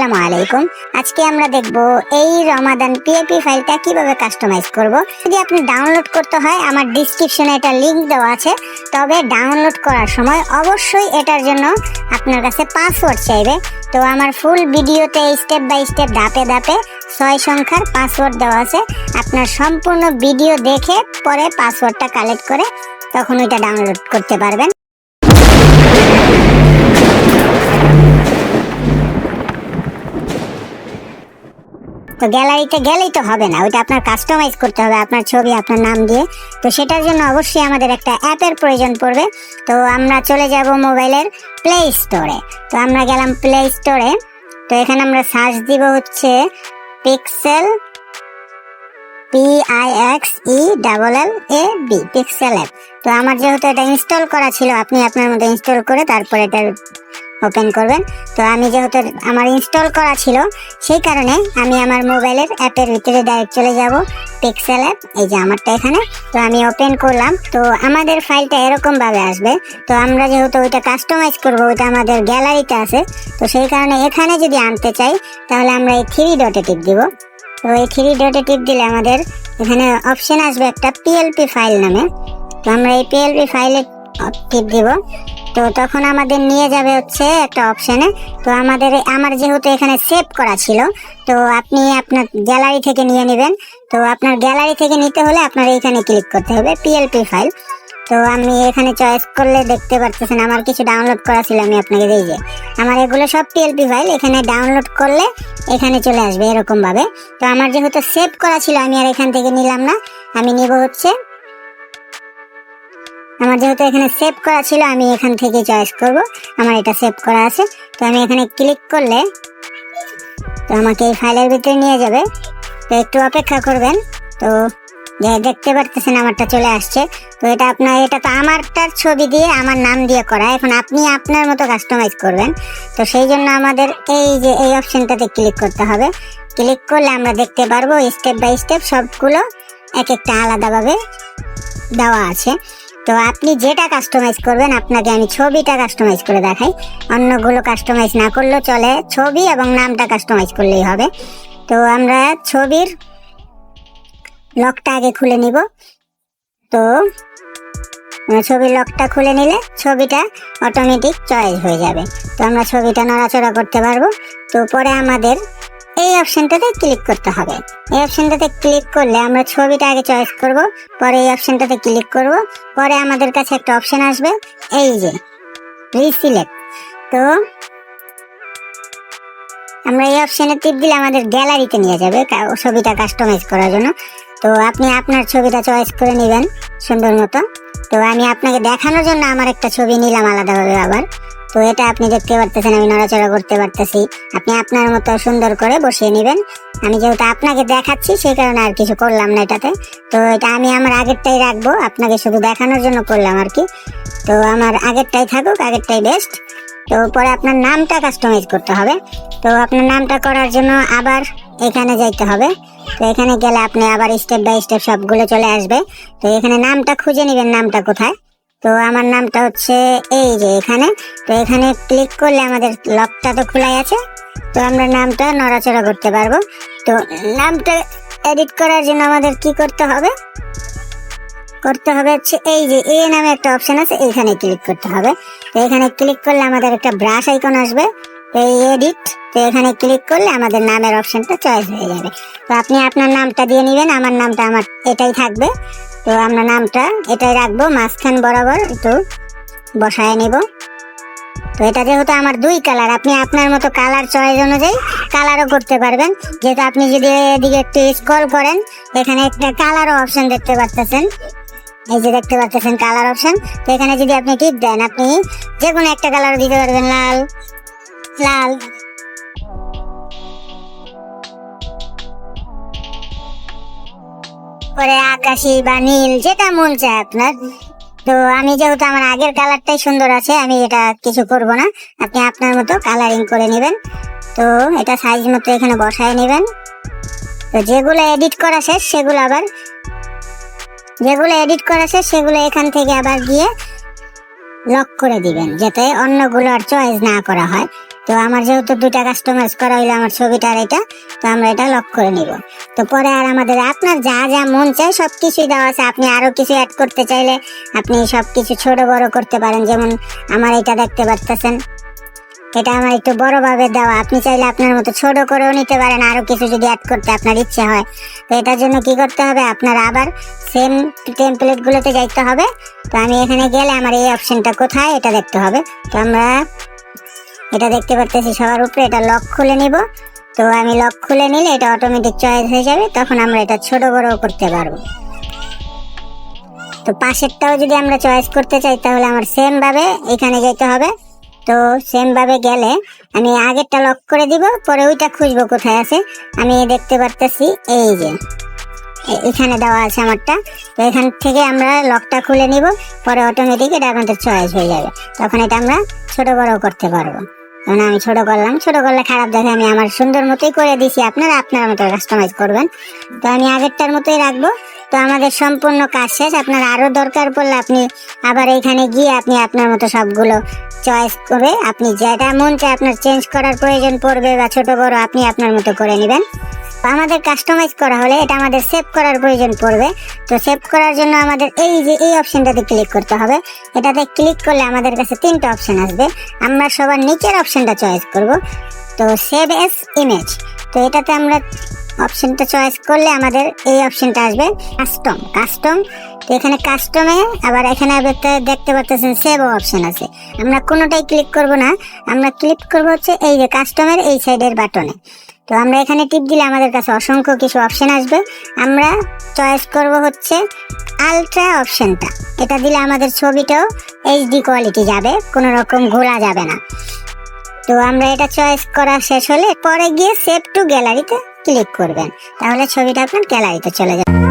আসসালামু আলাইকুম। আজকে আমরা দেখব এই রমাদান পিএপি ফাইলটা কীভাবে কাস্টমাইজ করব। যদি আপনি ডাউনলোড করতে হয়, আমার ডিসক্রিপশনে এটা লিংক দেওয়া আছে। তবে ডাউনলোড করার সময় অবশ্যই এটার জন্য আপনার কাছে পাসওয়ার্ড চাইবে। তো আমার ফুল ভিডিওতে স্টেপ বাই স্টেপ ধাপে ধাপে ছয় সংখ্যার পাসওয়ার্ড দেওয়া আছে। আপনার সম্পূর্ণ ভিডিও দেখে পরে পাসওয়ার্ডটা কালেক্ট করে তখন ওইটা ডাউনলোড করতে পারবেন। তো গ্যালারিতে গেলেই তো হবে না, ওইটা আপনার কাস্টমাইজ করতে হবে আপনার ছবি, আপনার নাম দিয়ে। তো সেটার জন্য অবশ্যই আমাদের একটা অ্যাপের প্রয়োজন পড়বে। তো আমরা চলে যাব মোবাইলের প্লে স্টোরে তো আমরা গেলাম প্লে স্টোরে তো এখানে আমরা সার্চ দিব হচ্ছে pixel P I X E double L A B pixel app তো আমার যেহেতু এটা ইনস্টল করা ছিল, আপনি আপনার মতো ইনস্টল করে তারপরে এটা ওপেন করবেন। তো আমি যেহেতু আমার ইনস্টল করা ছিল, সেই কারণে আমি আমার মোবাইলের অ্যাপের ভিতরে ডাইরেক্ট চলে যাব পিক্সেল অ্যাপ এই যে আমারটা এখানে। তো আমি ওপেন করলাম। তো আমাদের ফাইলটা এরকমভাবে আসবে। তো আমরা যেহেতু ওইটা কাস্টমাইজ করব, ওইটা আমাদের গ্যালারিতে আছে। তো সেই কারণে এখানে যদি আনতে চাই, তাহলে আমরা এই থ্রি ডটে টিপ দিব। তো এই থ্রি ডটে টিপ দিলে আমাদের এখানে অপশন আসবে একটা পিএলপি ফাইল নামে। তো আমরা এই পিএলপি ফাইলে টিপ দিব। তো তখন আমাদের নিয়ে যাবে হচ্ছে একটা অপশানে তো আমাদের আমার যেহেতু এখানে সেভ করা ছিল, তো আপনি আপনার গ্যালারি থেকে নিয়ে নেবেন। তো আপনার গ্যালারি থেকে নিতে হলে আপনার এইখানে ক্লিক করতে হবে পিএলপি ফাইল তো আমি এখানে চয়েস করলে দেখতে পারতেছেন আমার কিছু ডাউনলোড করা ছিল আমি আপনাকে দিই যে। আমার এগুলো সব পিএলপি ফাইল এখানে ডাউনলোড করলে এখানে চলে আসবে এরকমভাবে। তো আমার যেহেতু সেভ করা ছিল, আমি আর এখান থেকে নিলাম না। আমি নিব হচ্ছে আমার যেহেতু এখানে সেভ করা ছিল, আমি এখান থেকে চয়েস করব। আমার এটা সেভ করা আছে। তো আমি এখানে ক্লিক করলে তো আমাকে এই ফাইলের ভিতরে নিয়ে যাবে। তো একটু অপেক্ষা করবেন। তো যে দেখতে পারতেছেন, আমারটা চলে আসছে। তো এটা আপনার, এটা তো আমারটার ছবি দিয়ে আমার নাম দিয়ে করা। এখন আপনি আপনার মতো কাস্টমাইজ করবেন। তো সেই জন্য আমাদের এই যে, এই অপশনটাতে ক্লিক করতে হবে। ক্লিক করলে আমরা দেখতে পারব স্টেপ বাই স্টেপ সবগুলো এক একটা আলাদাভাবে দেওয়া আছে। তো আপনি যেটা কাস্টমাইজ করবেন, আপনাকে আমি ছবিটা কাস্টমাইজ করে দেখাই। অন্যগুলো কাস্টমাইজ না করলেও চলে, ছবি এবং নামটা কাস্টমাইজ করলেই হবে। তো আমরা ছবির লকটা আগে খুলে নিব। তো ছবির লকটা খুলে নিলে ছবিটা অটোমেটিক চয়েস হয়ে যাবে। তো আমরা ছবিটা নড়াচড়া করতে পারব। তো পরে আমাদের এই অপশনটাতে ক্লিক করতে হবে। এই অপশনটাতে ক্লিক করলে আমরা ছবিটা আগে চয়েস করব, পরে এই অপশনটাতে ক্লিক করব, পরে আমাদের কাছে একটা অপশন আসবে, এই যে রিসিলেক্ট তো আমরা এই অপশনে টিপ দিলে আমাদের গ্যালারিতে নিয়ে যাবে ছবিটা কাস্টমাইজ করার জন্য। তো আপনি আপনার ছবিটা চয়েস করে নেবেন সুন্দর মতো। তো আমি আপনাকে দেখানোর জন্য আমার একটা ছবি নিলাম আলাদাভাবে আবার। তো এটা আপনি দেখতে পারতেছেন, আমি নড়াচড়া করতে পারতেছি। আপনি আপনার মতো সুন্দর করে বসিয়ে নেবেন। আমি যেহেতু আপনাকে দেখাচ্ছি, সেই কারণে আর কিছু করলাম না এটাতে। তো এটা আমি আমার আগেরটাই রাখব, আপনাকে শুধু দেখানোর জন্য করলাম আর কি। তো আমার আগেরটাই থাকুক, আগেরটাই বেস্ট তো পরে আপনার নামটা কাস্টমাইজ করতে হবে। তো আপনার নামটা করার জন্য আবার এখানে যাইতে হবে। তো এখানে গেলে আপনি আবার স্টেপ বাই স্টেপ সবগুলো চলে আসবে। তো এখানে নামটা খুঁজে নেবেন, নামটা কোথায়? তো আমার নামটা হচ্ছে এই যে এখানে। তো এখানে ক্লিক করলে আমাদের লকটা তো খোলাই আছে। তো আমরা নামটা নড়াচড়া করতে পারব। তো নামটা এডিট করার জন্য আমাদের কি করতে হবে? করতে হবে হচ্ছে এই যে এ নামে একটা অপশন আছে, এইখানে ক্লিক করতে হবে। তো এখানে ক্লিক করলে আমাদের একটা ব্রাশ আইকন আসবে। তো এই এডিট তো এখানে ক্লিক করলে আমাদের নামের অপশনটা চয়েস হয়ে যাবে। তো আপনি আপনার নামটা দিয়ে নেবেন, আমার নামটা আমার এটাই থাকবে। তো আমরা নামটা এটাই রাখব, মাঝখান বরাবর একটু বসায় নিব। তো এটা যেহেতু আমার দুই কালার আপনি আপনার মতো কালার চয়েস অনুযায়ী কালারও করতে পারবেন। যেহেতু আপনি যদি এদিকে একটু স্ক্রল করেন, এখানে একটা কালারও অপশন দেখতে পাচ্ছেন এই যে দেখতে পাচ্ছেন কালার অপশন তো এখানে যদি আপনি টিপ দেন, আপনি যে কোনো একটা কালার দিতে পারবেন, লাল লাল। পরে আকাশি বা নীল যেটা মন চায় আপনার। তো আমি যেহেতু আমার আগের কালারটাই সুন্দর আছে, আমি এটা কিছু করব না। আপনি আপনার মতো কালারিং করে নেবেন। তো এটা সাইজ মতো এখানে বসায় নেবেন। তো যেগুলো এডিট করা শেষ, সেগুলো আবার যেগুলো এডিট করা শেষ, সেগুলো এখান থেকে আবার গিয়ে লক করে দিবেন, যাতে অন্যগুলো আর চয়েস না করা হয়। তো আমার যেহেতু দুটা কাস্টমাইজ করা হইল আমার ছবিটা আর এটা, তো আমরা এটা লক করে নিব। তো পরে আর আমাদের আপনার যা যা মন চায় সব কিছুই দেওয়া আছে। আপনি আরও কিছু অ্যাড করতে চাইলে আপনি সব কিছু ছোট বড় করতে পারেন। যেমন আমার এটা দেখতে পারতেছেন। এটা আমার একটু বড় ভাবে দেওয়া। আপনি চাইলে আপনার মতো ছোট করেও নিতে পারেন। আরও কিছু যদি অ্যাড করতে আপনার ইচ্ছে হয়। তো এটার জন্য কি করতে হবে? আপনার আবার সেম টেমপ্লেট গুলোতে যাইতে হবে। তো আমি এখানে গেলে আমার এই অপশনটা কোথায়? এটা দেখতে হবে। তো আমরা এটা দেখতে পারতেছি সবার উপরে, এটা লক খুলে নিব। তো আমি লক খুলে নিলে এটা অটোমেটিক চয়েস হয়ে যাবে, তখন আমরা এটা ছোট বড়ও করতে পারব। তো পাশেরটাও যদি আমরা চয়েস করতে চাই, তাহলে আমার সেম ভাবে এখানে যেতে হবে। তো সেম ভাবে গেলে আমি আগেরটা লক করে দিব, পরে ওইটা খুঁজবো কোথায় আছে। আমি দেখতে পারতেছি এই যে এখানে দেওয়া আছে আমারটা। তো এখান থেকে আমরা লকটা খুলে নিব, পরে অটোমেটিক এটা আমাদের চয়েস হয়ে যাবে। তখন এটা আমরা ছোট বড় করতে পারব। তখন আমি ছোট করলাম, ছোট করলে খারাপ দেখে আমি আমার সুন্দর মতোই করে দিছি। আপনারা আপনার মতো কাস্টমাইজ করবেন। তো আমি আগেরটার মতোই রাখব। তো আমাদের সম্পূর্ণ কাজ শেষ। আপনার আরও দরকার পড়লে আপনি আবার এখানে গিয়ে আপনি আপনার মতো সবগুলো চয়েস করে আপনি যেটা মন চায় আপনার চেঞ্জ করার প্রয়োজন পড়বে বা ছোট বড় আপনি আপনার মতো করে নেবেন। আমাদের কাস্টমাইজ করা হলে এটা আমাদের সেভ করার প্রয়োজন পড়বে। তো সেভ করার জন্য আমাদের এই যে এই অপশনটাতে ক্লিক করতে হবে। এটাতে ক্লিক করলে আমাদের কাছে তিনটা অপশন আসবে। আমরা সবার নিচের অপশনটা চয়েস করব। তো সেভ এস ইমেজ তো এটাতে আমরা অপশনটা চয়েস করলে আমাদের এই অপশনটা আসবে কাস্টম কাস্টম তো এখানে কাস্টমে আবার এখানে দেখতে- দেখতে পাচ্ছেন সেভ অপশন আছে। আমরা কোনোটাই ক্লিক করব না, আমরা ক্লিক করব হচ্ছে এই যে কাস্টমের এই সাইডের বাটনে তো আমরা এখানে টিপ দিলে আমাদের কাছে অসংখ্য কিছু অপশন আসবে। আমরা চয়েস করব হচ্ছে আলট্রা অপশনটা এটা দিলে আমাদের ছবিটাও এইচডি কোয়ালিটি যাবে, কোনো রকম ঘোরা যাবে না। তো আমরা এটা চয়েস করা শেষ হলে পরে গিয়ে সেভ টু গ্যালারিতে ক্লিক করবেন। তাহলে ছবিটা আপনার গ্যালারিতে চলে যাবে।